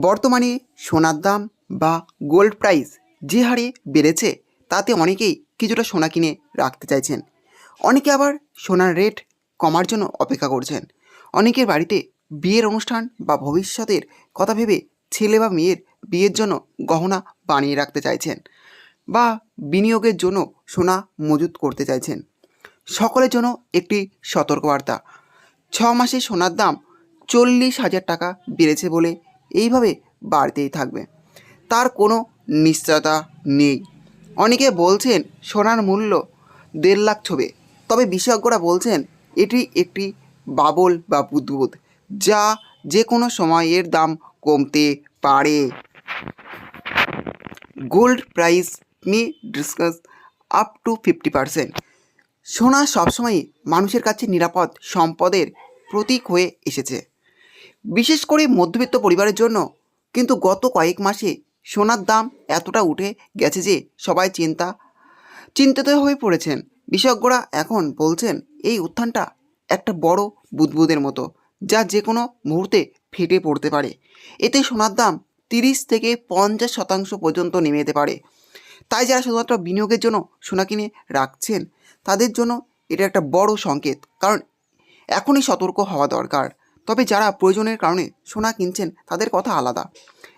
বর্তমানে সোনার দাম বা গোল্ড প্রাইস যে হারে বেড়েছে, তাতে অনেকেই কিছুটা সোনা কিনে রাখতে চাইছেন। অনেকে আবার সোনার রেট কমার জন্য অপেক্ষা করছেন। অনেকের বাড়িতে বিয়ের অনুষ্ঠান বা ভবিষ্যতের কথা ভেবে ছেলে বা মেয়ের বিয়ের জন্য গহনা বানিয়ে রাখতে চাইছেন বা বিনিয়োগের জন্য সোনা মজুত করতে চাইছেন। সকলের জন্য একটি সতর্কবার্তা, ছ মাসে সোনার দাম চল্লিশ হাজার টাকা বেড়েছে বলে এইভাবে বাড়তেই থাকবে। তার কোনো নিশ্চয়তা নেই। অনেকে বলছেন, সোনার মূল্য দেড় লাখ ছবে। তবে বিশেষজ্ঞরা বলছেন, এটি একটি বাবল বা বুদবুদ, যা যে কোনো সময় এর দাম কমতে পারে। Gold price may discuss up to fifty percent. সোনা সবসময়ই মানুষের কাছে নিরাপদ সম্পদের প্রতীক হয়ে এসেছে। বিশেষ করে মধ্যবিত্ত পরিবারের জন্য। কিন্তু গত কয়েক মাসে সোনার দাম এতটা উঠে গেছে যে সবাই চিন্তা, চিন্তিত হয়ে পড়েছেন। বিশেষজ্ঞরা এখন বলছেন, এই উত্থানটা একটা বড় বুদবুদের মতো, যা যে কোনো মুহূর্তে ফেটে পড়তে পারে। এতে সোনার দাম তিরিশ থেকে পঞ্চাশ শতাংশ পর্যন্ত নেমে যেতে পারে। তাই যারা শুধুমাত্র বিনিয়োগের জন্য সোনা কিনে রাখছেন, তাদের জন্য এটা একটা বড় সংকেত, কারণ এখনই সতর্ক হওয়া দরকার। তবে যারা প্রয়োজনের কারণে সোনা কিনছেন, তাদের কথা আলাদা।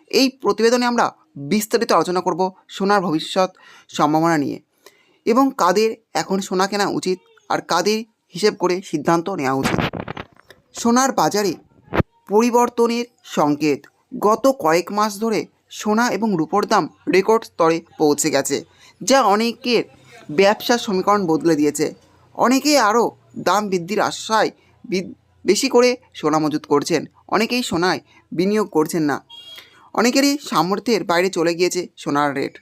এই প্রতিবেদনে আমরা বিস্তারিত আলোচনা করব সোনার ভবিষ্যৎ সম্ভাবনা নিয়ে এবং কাদের এখন সোনা কেনা উচিত আর কাদের হিসেব করে সিদ্ধান্ত নেওয়া উচিত। সোনার বাজারে পরিবর্তনের সংকেত। গত কয়েক মাস ধরে সোনা এবং রূপোর দাম রেকর্ড স্তরে পৌঁছে গেছে, যা অনেকের ব্যবসার সমীকরণ বদলে দিয়েছে। অনেকে আরও দাম বৃদ্ধির আশায় বি- বেশি করে সোনা মজুত করছেন। অনেকেই সোনায় বিনিয়োগ করছেন না। অনেকেরই সামর্থ্যের বাইরে চলে গিয়েছে সোনার রেট।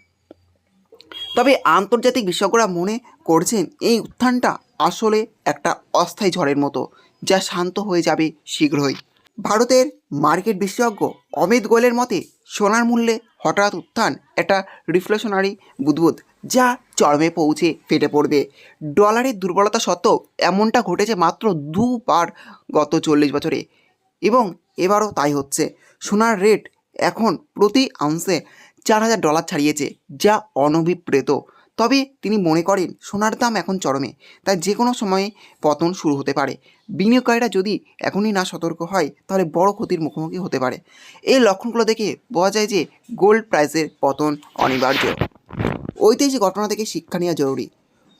তবে আন্তর্জাতিক বিশেষজ্ঞরা মনে করছেন, এই উত্থানটা আসলে একটা অস্থায়ী ঝড়ের মতো, যা শান্ত হয়ে যাবে শীঘ্রই। ভারতের মার্কেট বিশেষজ্ঞ অমিত গোয়েলের মতে, সোনার মূল্যে হঠাৎ উত্থান একটা রিফ্লেশনারি বুদবুদ। যা চরমে পৌঁছে ফেটে পড়বে। ডলারের দুর্বলতা সত্ত্বেও এমনটা ঘটেছে মাত্র দুবার গত চল্লিশ বছরে। এবং এবারও তাই হচ্ছে। সোনার রেট এখন প্রতি আউন্সে চার হাজার ডলার ছাড়িয়েছে, যা অনভিপ্রেত। তবে তিনি মনে করেন, সোনার দাম এখন চরমে। তাই যে কোনো সময়ে পতন শুরু হতে পারে। বিনিয়োগকারীরা যদি এখনই না সতর্ক হয়, তাহলে বড় ক্ষতির মুখোমুখি হতে পারে। এই লক্ষণগুলো দেখে বোঝা যায় যে গোল্ড প্রাইসের পতন অনিবার্য। ঐতিহাসিক ঘটনা থেকে শিক্ষা নেওয়া জরুরি।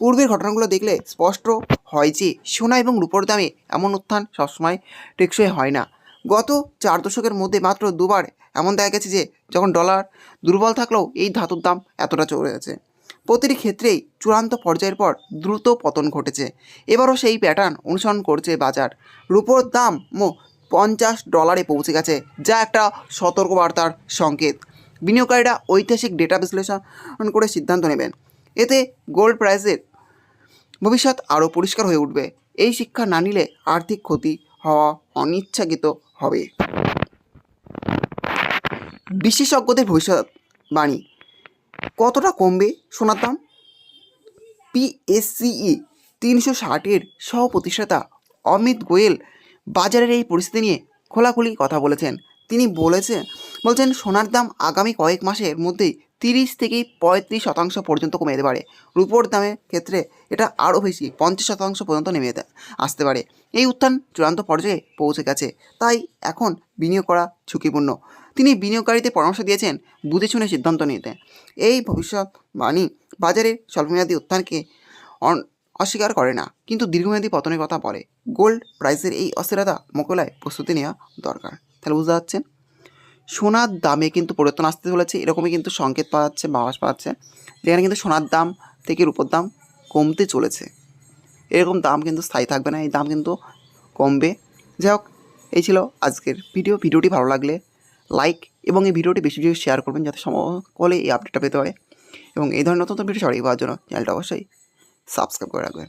পূর্বের ঘটনাগুলো দেখলে স্পষ্ট হয় যে, সোনা এবং রূপোর দামে এমন উত্থান সবসময় টেকসই হয় না। গত চার দশকের মধ্যে মাত্র দুবার এমন দেখা গেছে যে, যখন ডলার দুর্বল থাকলেও এই ধাতুর দাম এতটা চলে গেছে। প্রতিটি ক্ষেত্রেই চূড়ান্ত পর্যায়ের পর দ্রুত পতন ঘটেছে। এবারও সেই প্যাটার্ন অনুসরণ করছে বাজার। রূপোর দাম মো পঞ্চাশ ডলারে পৌঁছে গেছে, যা একটা সতর্কবার্তার সংকেত। বিনিয়োগকারীরা ঐতিহাসিক ডেটা বিশ্লেষণ করে সিদ্ধান্ত নেবেন। এতে গোল্ড প্রাইসের ভবিষ্যৎ আরও পরিষ্কার হয়ে উঠবে। এই শিক্ষা না নিলে আর্থিক ক্ষতি হওয়া অনিচ্ছাকৃত হবে। বিশেষজ্ঞদের ভবিষ্যৎবাণী কতটা কমবে সোনার দাম পিএসসিই তিনশো ষাটের সহ প্রতিষ্ঠাতা অমিত গোয়েল বাজারের এই পরিস্থিতি নিয়ে খোলাখুলি কথা বলেছেন। তিনি বলেছেন বলছেন সোনার দাম আগামী কয়েক মাসের মধ্যেই তিরিশ থেকে পঁয়ত্রিশ শতাংশ পর্যন্ত কমে যেতে পারে। রুপোর দামের ক্ষেত্রে এটা আরও বেশি, পঞ্চাশ শতাংশ পর্যন্ত নেমে যেতে আসতে পারে। এই উত্থান চূড়ান্ত পর্যায়ে পৌঁছে গেছে। তাই এখন বিনিয়োগ করা ঝুঁকিপূর্ণ। তিনি বিনিয়োগকারীদের পরামর্শ দিয়েছেন, বুঝে শুনে সিদ্ধান্ত নিতে। এই ভবিষ্যৎবাণী বাজারের স্বল্পমেয়াদী উত্থানকে অস্বীকার করে না, কিন্তু দীর্ঘমেয়াদী পতনের কথা বলে। গোল্ড প্রাইসের এই অস্থিরতা মোকাবেলায় প্রস্তুতি নেওয়া দরকার। তাহলে বুঝতে পারছেন? সোনার দামে কিন্তু পরিবর্তন আসতে চলেছে, এরকমই কিন্তু সংকেত পাওয়া যাচ্ছে বা আভাস পাওয়া যাচ্ছে। যেখানে কিন্তু সোনার দাম থেকে রূপোর দাম কমতে চলেছে। এরকম দাম কিন্তু স্থায়ী থাকবে না, এই দাম কিন্তু কমবে। যাই হোক, এই ছিল আজকের ভিডিও। ভিডিওটি ভালো লাগলে লাইক এবং এই ভিডিওটি বেশি বেশি শেয়ার করবেন যাতে সকলে এই আপডেটটা পেতে হয় এবং এই ধরনের নতুন নতুন ভিডিও ছড়িয়ে পাওয়ার জন্য চ্যানেলটা অবশ্যই সাবস্ক্রাইব করে রাখবেন।